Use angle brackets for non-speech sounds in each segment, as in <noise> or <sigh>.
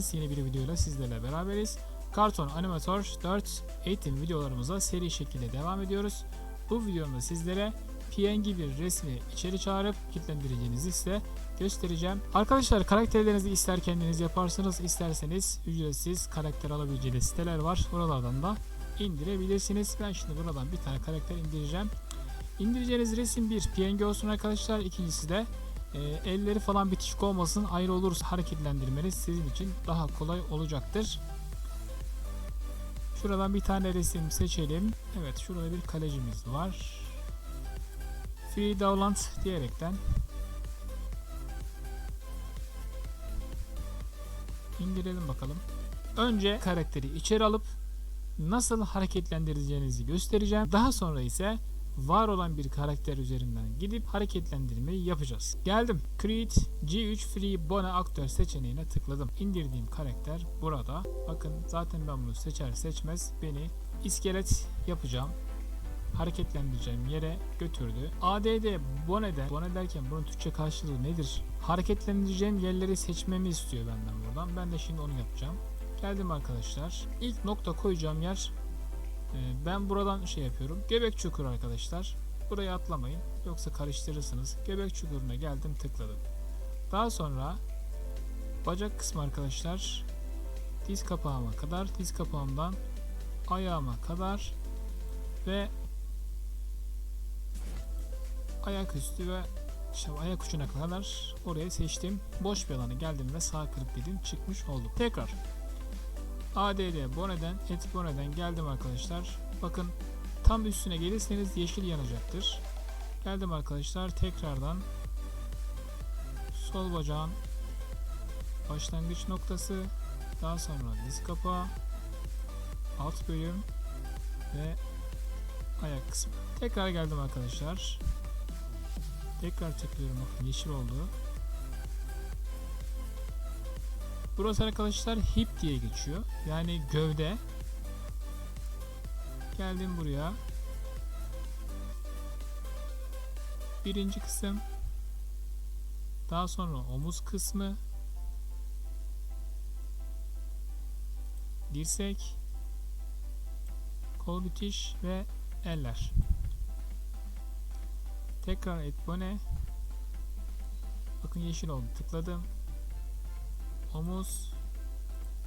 geldiniz. Yeni bir videoyla sizlerle beraberiz. Karton Animator 4 eğitim videolarımıza seri şekilde devam ediyoruz. Bu videomda sizlere PNG bir resmi içeri çağırıp kilitlendireceğinizi ise göstereceğim. Arkadaşlar karakterlerinizi ister kendiniz yaparsınız isterseniz ücretsiz karakter alabileceğiniz siteler var. Oralardan da indirebilirsiniz. Ben şimdi buradan bir tane karakter indireceğim. İndireceğiniz resim bir PNG olsun arkadaşlar. İkincisi de e, elleri falan bitişik olmasın. Ayrı olursa hareketlendirmeniz sizin için daha kolay olacaktır. Şuradan bir tane resim seçelim. Evet şurada bir kalecimiz var. Free Dowland diyerekten indirelim bakalım. Önce karakteri içeri alıp nasıl hareketlendireceğinizi göstereceğim. Daha sonra ise var olan bir karakter üzerinden gidip hareketlendirmeyi yapacağız. Geldim. Create G3 Free Bone Aktör seçeneğine tıkladım. İndirdiğim karakter burada. Bakın zaten ben bunu seçer seçmez beni iskelet yapacağım hareketlendireceğim yere götürdü. ADD Bone'den, Bone derken bunun Türkçe karşılığı nedir? Hareketlendireceğim yerleri seçmemi istiyor benden buradan. Ben de şimdi onu yapacağım. Geldim arkadaşlar. İlk nokta koyacağım yer ben buradan şey yapıyorum. Göbek çukuru arkadaşlar. Buraya atlamayın. Yoksa karıştırırsınız. Göbek çukuruna geldim tıkladım. Daha sonra bacak kısmı arkadaşlar diz kapağıma kadar diz kapağımdan ayağıma kadar ve ayak üstü ve işte ayak ucuna kadar oraya seçtim. Boş bir alanı geldim ve sağ klik dedim çıkmış oldum. Tekrar ADD Bone'den et Bone'den geldim arkadaşlar. Bakın tam üstüne gelirseniz yeşil yanacaktır. Geldim arkadaşlar tekrardan sol bacağın başlangıç noktası daha sonra diz kapağı alt bölüm ve ayak kısmı. Tekrar geldim arkadaşlar. Tekrar tıklıyorum bakın yeşil oldu. Burası arkadaşlar hip diye geçiyor. Yani gövde. Geldim buraya. Birinci kısım. Daha sonra omuz kısmı. Dirsek. Kol bitiş ve eller. Tekrar et bone. Bakın yeşil oldu. Tıkladım omuz,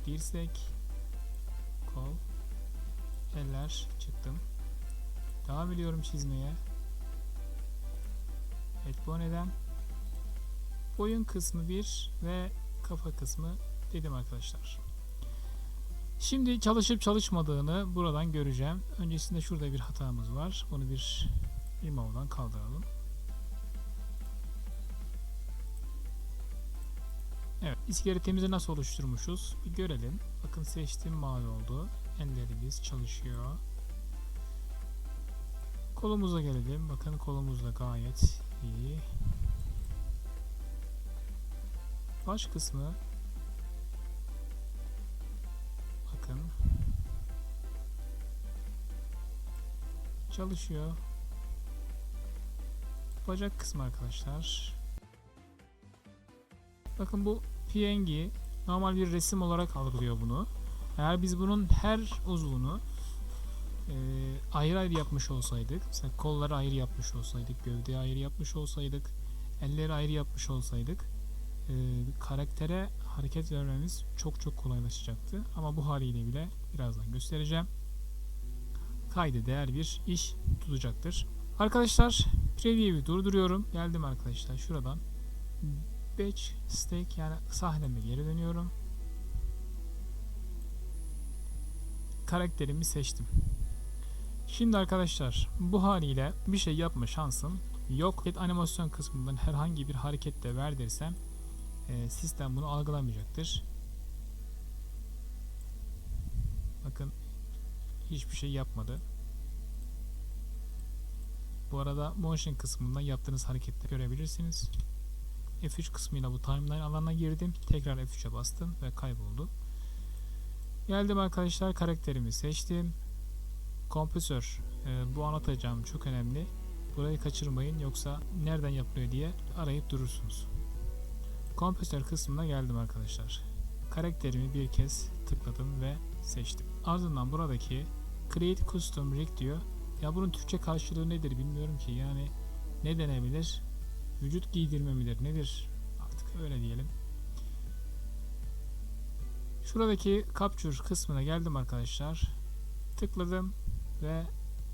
dirsek, kol, eller çıktım. Devam ediyorum çizmeye. Et boneden boyun kısmı 1 ve kafa kısmı dedim arkadaşlar. Şimdi çalışıp çalışmadığını buradan göreceğim. Öncesinde şurada bir hatamız var. Onu bir remove'dan kaldıralım. Evet, iskeletimizi nasıl oluşturmuşuz? Bir görelim. Bakın seçtiğim mavi oldu. Ellerimiz çalışıyor. Kolumuza gelelim. Bakın kolumuz da gayet iyi. Baş kısmı bakın çalışıyor. Bacak kısmı arkadaşlar. Bakın bu PNG normal bir resim olarak algılıyor bunu. Eğer biz bunun her uzvunu e, ayrı ayrı yapmış olsaydık, mesela kolları ayrı yapmış olsaydık, gövdeyi ayrı yapmış olsaydık, elleri ayrı yapmış olsaydık, e, karaktere hareket vermemiz çok çok kolaylaşacaktı. Ama bu haliyle bile birazdan göstereceğim. Kaydı değer bir iş tutacaktır. Arkadaşlar preview'i durduruyorum. Geldim arkadaşlar şuradan batch stake yani sahneme geri dönüyorum. Karakterimi seçtim. Şimdi arkadaşlar bu haliyle bir şey yapma şansım yok. Animasyon kısmından herhangi bir hareket de verdirsem e, sistem bunu algılamayacaktır. Bakın hiçbir şey yapmadı. Bu arada motion kısmından yaptığınız hareketleri görebilirsiniz. F3 kısmıyla bu timeline alanına girdim. Tekrar F3'e bastım ve kayboldu. Geldim arkadaşlar karakterimi seçtim. Kompresör e, bu anlatacağım çok önemli. Burayı kaçırmayın yoksa nereden yapılıyor diye arayıp durursunuz. Kompresör kısmına geldim arkadaşlar. karakterimi bir kez tıkladım ve seçtim. Ardından buradaki Create Custom Rig diyor. Ya bunun Türkçe karşılığı nedir bilmiyorum ki. Yani ne denebilir? Vücut giydirme midir? Nedir? Artık öyle diyelim. Şuradaki Capture kısmına geldim arkadaşlar. Tıkladım ve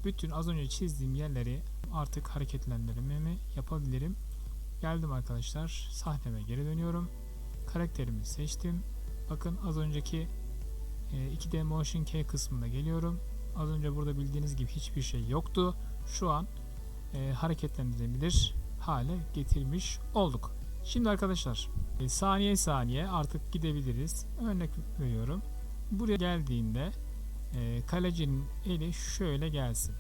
bütün az önce çizdiğim yerleri artık hareketlendirmemi yapabilirim. Geldim arkadaşlar. Sahneme geri dönüyorum. Karakterimi seçtim. Bakın az önceki e, 2D Motion K kısmına geliyorum. Az önce burada bildiğiniz gibi hiçbir şey yoktu. Şu an e, hareketlendirebilir hale getirmiş olduk. Şimdi arkadaşlar e, saniye saniye artık gidebiliriz. Örnek veriyorum. Buraya geldiğinde e, kalecinin eli şöyle gelsin.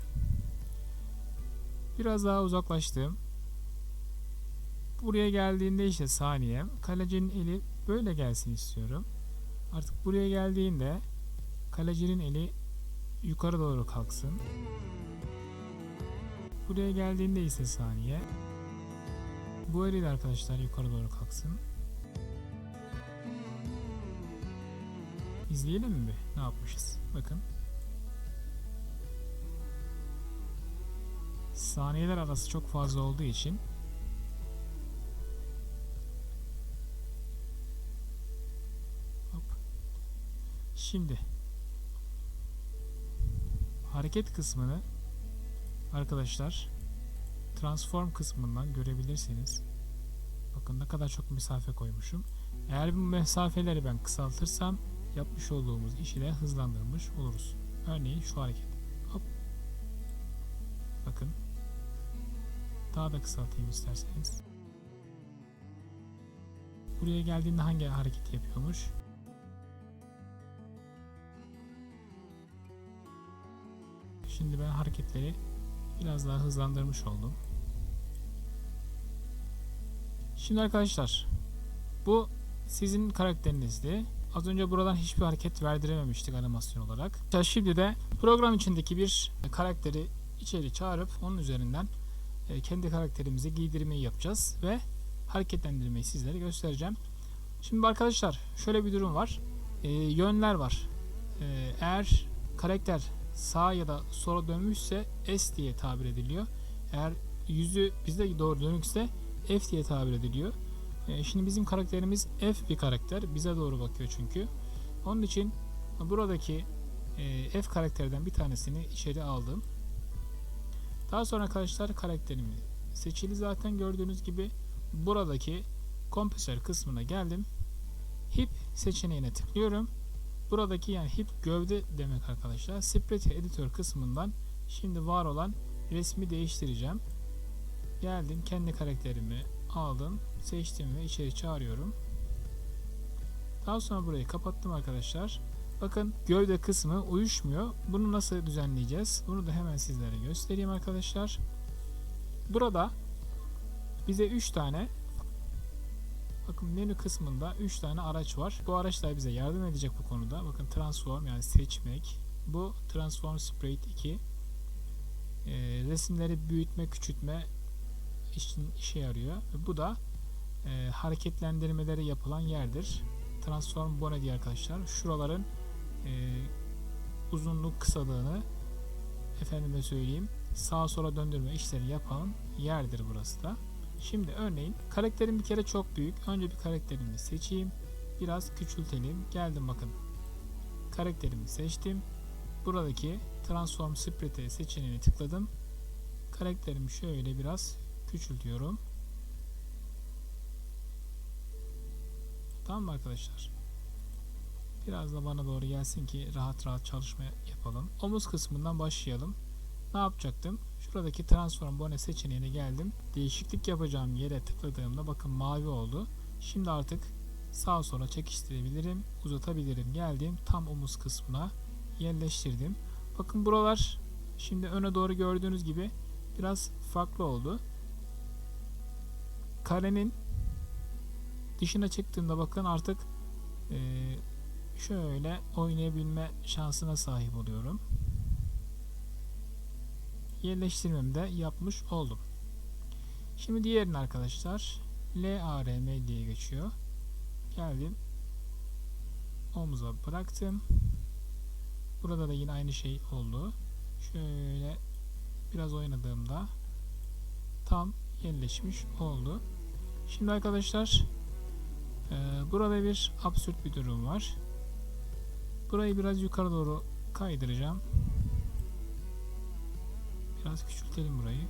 Biraz daha uzaklaştım. Buraya geldiğinde işte saniye kalecinin eli böyle gelsin istiyorum. Artık buraya geldiğinde kalecinin eli yukarı doğru kalksın. Buraya geldiğinde ise saniye bu eli de arkadaşlar yukarı doğru kalksın. İzleyelim mi? Ne yapmışız? Bakın. Saniyeler arası çok fazla olduğu için. Şimdi hareket kısmını arkadaşlar transform kısmından görebilirsiniz. Bakın ne kadar çok mesafe koymuşum. Eğer bu mesafeleri ben kısaltırsam yapmış olduğumuz işi de hızlandırmış oluruz. Örneğin şu hareket. Hop. Bakın. Daha da kısaltayım isterseniz. Buraya geldiğinde hangi hareketi yapıyormuş? Şimdi ben hareketleri biraz daha hızlandırmış oldum. Şimdi arkadaşlar bu sizin karakterinizdi. Az önce buradan hiçbir hareket verdirememiştik animasyon olarak. Şimdi de program içindeki bir karakteri içeri çağırıp onun üzerinden e, kendi karakterimizi giydirmeyi yapacağız ve hareketlendirmeyi sizlere göstereceğim. Şimdi arkadaşlar şöyle bir durum var. E, yönler var. E, eğer karakter sağa ya da sola dönmüşse S diye tabir ediliyor. Eğer yüzü bize doğru dönükse F diye tabir ediliyor. E, şimdi bizim karakterimiz F bir karakter. Bize doğru bakıyor çünkü. Onun için buradaki e, F karakterden bir tanesini içeri aldım. Daha sonra arkadaşlar karakterimi seçili zaten gördüğünüz gibi buradaki kompresör kısmına geldim. Hip seçeneğine tıklıyorum. Buradaki yani hip gövde demek arkadaşlar. Spread Editor kısmından şimdi var olan resmi değiştireceğim. Geldim kendi karakterimi aldım. Seçtim ve içeri çağırıyorum. Daha sonra burayı kapattım arkadaşlar. Bakın gövde kısmı uyuşmuyor. Bunu nasıl düzenleyeceğiz? Bunu da hemen sizlere göstereyim arkadaşlar. Burada bize 3 tane Bakın menü kısmında 3 tane araç var. Bu araçlar bize yardım edecek bu konuda. Bakın transform yani seçmek. Bu transform sprite 2. E, resimleri büyütme, küçültme için işe yarıyor. Bu da e, hareketlendirmeleri yapılan yerdir. Transform bone diye arkadaşlar. Şuraların e, uzunluk kısalığını efendime söyleyeyim sağa sola döndürme işleri yapan yerdir burası da. Şimdi örneğin karakterim bir kere çok büyük. Önce bir karakterimi seçeyim. Biraz küçültelim. Geldim bakın. Karakterimi seçtim. Buradaki Transform Split'e seçeneğini tıkladım. Karakterimi şöyle biraz küçültüyorum. Tamam mı arkadaşlar? Biraz da bana doğru gelsin ki rahat rahat çalışma yapalım. Omuz kısmından başlayalım. Ne yapacaktım? Şuradaki transform bone seçeneğine geldim. Değişiklik yapacağım yere tıkladığımda bakın mavi oldu. Şimdi artık sağa sola çekiştirebilirim, uzatabilirim. Geldim tam omuz kısmına yerleştirdim. Bakın buralar şimdi öne doğru gördüğünüz gibi biraz farklı oldu. Karenin dışına çıktığımda bakın artık e, şöyle oynayabilme şansına sahip oluyorum yerleştirmemi de yapmış oldum. Şimdi diğerini arkadaşlar LARM diye geçiyor. Geldim. omuza bıraktım. Burada da yine aynı şey oldu. Şöyle biraz oynadığımda tam yerleşmiş oldu. Şimdi arkadaşlar e, burada bir absürt bir durum var. Burayı biraz yukarı doğru kaydıracağım. Biraz küçültelim burayı.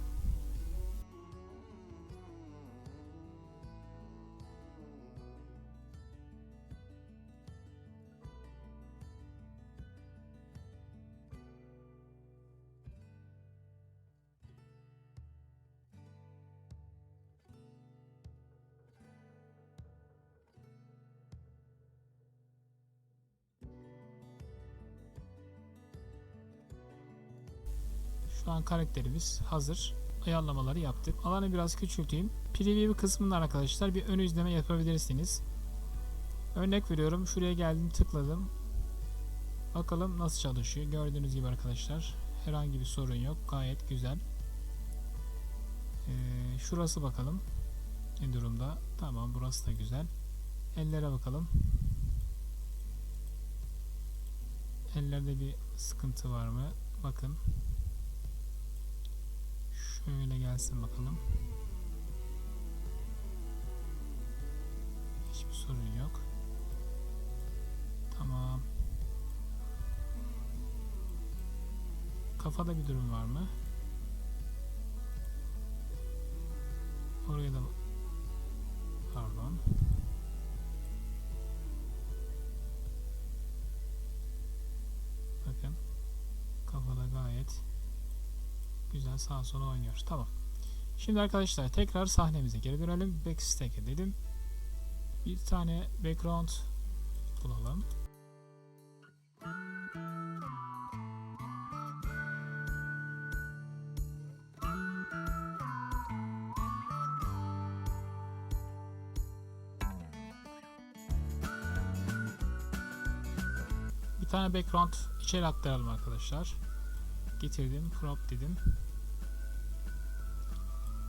Şu an karakterimiz hazır. Ayarlamaları yaptık. Alanı biraz küçülteyim. Preview kısmından arkadaşlar bir ön izleme yapabilirsiniz. Örnek veriyorum. Şuraya geldim tıkladım. Bakalım nasıl çalışıyor. Gördüğünüz gibi arkadaşlar. Herhangi bir sorun yok. Gayet güzel. Ee, şurası bakalım. Ne durumda? Tamam burası da güzel. Ellere bakalım. Ellerde bir sıkıntı var mı? Bakın. Şöyle gelsin bakalım. Hiçbir sorun yok. Tamam. Kafada bir durum var mı? Oraya da pardon. Güzel sağa sola oynuyor. Tamam. Şimdi arkadaşlar tekrar sahnemize geri dönelim. Backstack'e dedim. Bir tane background bulalım. Bir tane background içeri aktaralım arkadaşlar. Getirdim, crop dedim.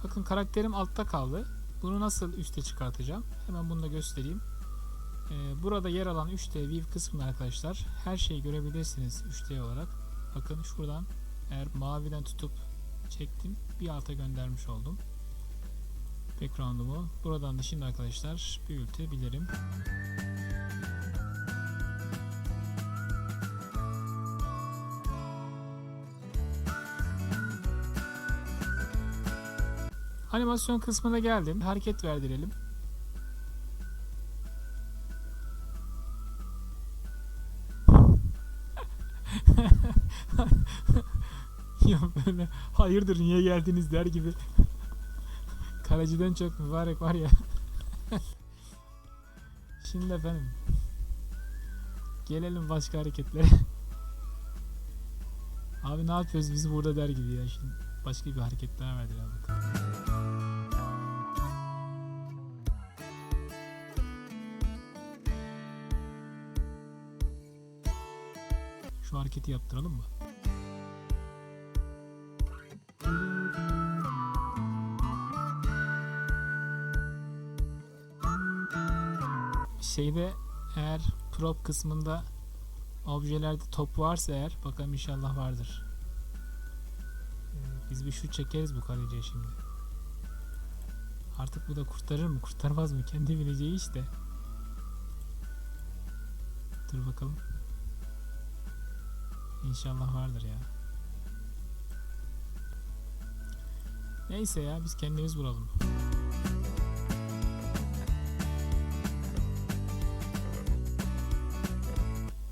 Bakın karakterim altta kaldı. Bunu nasıl üste çıkartacağım? Hemen bunu da göstereyim. Ee, burada yer alan 3D view kısmında arkadaşlar her şeyi görebilirsiniz 3D olarak. Bakın şuradan eğer maviden tutup çektim bir alta göndermiş oldum. Background'umu. Buradan da şimdi arkadaşlar büyütebilirim. Animasyon kısmına geldim. Hareket verdirelim. <laughs> ya böyle hayırdır niye geldiniz der gibi. Kaleciden çok mübarek var ya. <laughs> Şimdi efendim. Gelelim başka hareketlere. Abi ne yapıyoruz biz burada der gibi ya. Şimdi başka bir hareket daha verdiler bakalım. Şu hareketi yaptıralım mı? Şeyde eğer prop kısmında objelerde top varsa eğer bakalım inşallah vardır. Ee, Biz bir şut çekeriz bu kaleciye şimdi. Artık bu da kurtarır mı kurtarmaz mı kendi bileceği işte. Dur bakalım. İnşallah vardır ya. Neyse ya biz kendimiz bulalım.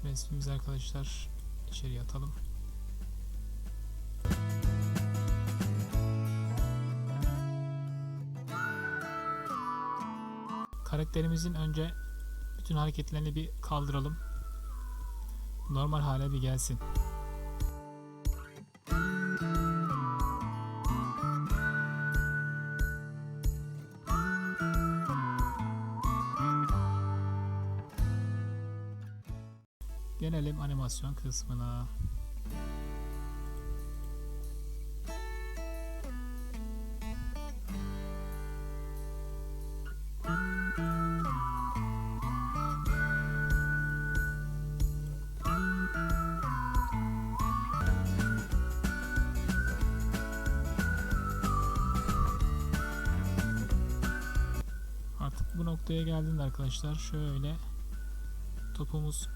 Resmimizi arkadaşlar içeri atalım. Karakterimizin önce bütün hareketlerini bir kaldıralım. Normal hale bir gelsin. Gelelim animasyon kısmına. bu noktaya geldiğinde arkadaşlar şöyle topumuz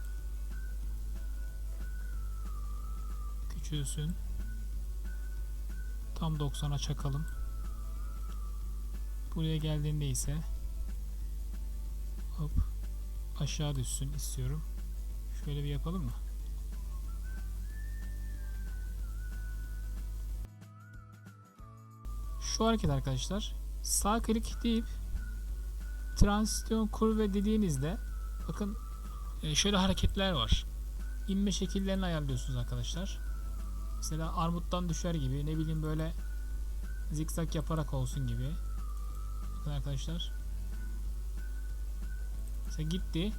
küçülsün. Tam 90'a çakalım. Buraya geldiğinde ise hop aşağı düşsün istiyorum. Şöyle bir yapalım mı? Şu hareket arkadaşlar sağ klik deyip transisyon kurve dediğinizde bakın e, şöyle hareketler var. İnme şekillerini ayarlıyorsunuz arkadaşlar. Mesela armuttan düşer gibi ne bileyim böyle zikzak yaparak olsun gibi. Bakın arkadaşlar. Mesela gitti.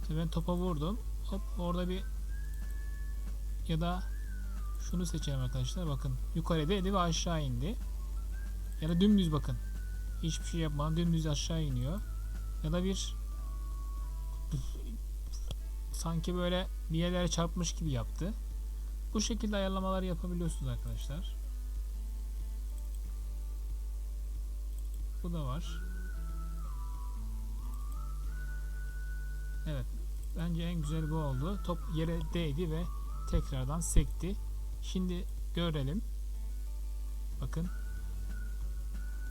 Mesela ben topa vurdum. Hop orada bir ya da şunu seçelim arkadaşlar. Bakın yukarı ve aşağı indi. Ya da dümdüz bakın. Hiçbir şey yapmadan dümdüz aşağı iniyor. Ya da bir sanki böyle bir yerlere çarpmış gibi yaptı. Bu şekilde ayarlamalar yapabiliyorsunuz arkadaşlar. Bu da var. Evet. Bence en güzel bu oldu. Top yere değdi ve tekrardan sekti. Şimdi görelim. Bakın.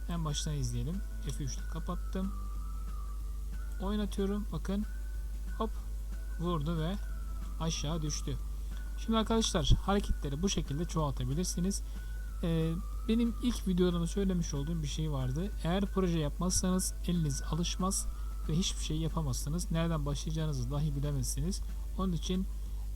En baştan izleyelim. F3'te kapattım. Oynatıyorum. Bakın. Hop. Vurdu ve aşağı düştü. Şimdi arkadaşlar hareketleri bu şekilde çoğaltabilirsiniz. Ee, benim ilk videolarımda söylemiş olduğum bir şey vardı. Eğer proje yapmazsanız eliniz alışmaz ve hiçbir şey yapamazsınız. Nereden başlayacağınızı dahi bilemezsiniz. Onun için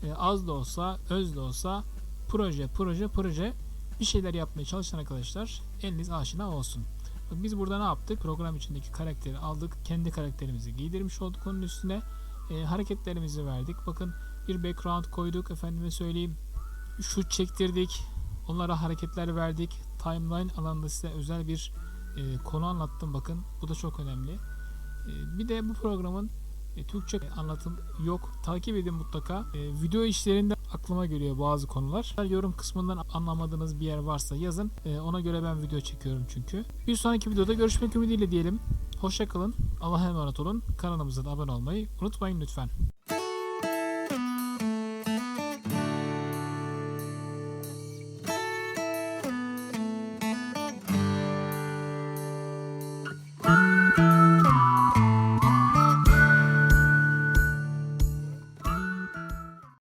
e, az da olsa, öz de olsa proje, proje, proje bir şeyler yapmaya çalışan arkadaşlar eliniz aşina olsun. Biz burada ne yaptık? Program içindeki karakteri aldık. Kendi karakterimizi giydirmiş olduk onun üstüne. E, hareketlerimizi verdik. Bakın bir background koyduk. Efendime söyleyeyim. Şut çektirdik. Onlara hareketler verdik. Timeline alanında size özel bir e, konu anlattım. Bakın bu da çok önemli. E, bir de bu programın e, Türkçe anlatım yok. Takip edin mutlaka. E, video işlerinde aklıma geliyor bazı konular. Yorum kısmından anlamadığınız bir yer varsa yazın. E, ona göre ben video çekiyorum çünkü. Bir sonraki videoda görüşmek ümidiyle diyelim. Hoşçakalın. Allah'a emanet olun. Kanalımıza da abone olmayı unutmayın lütfen.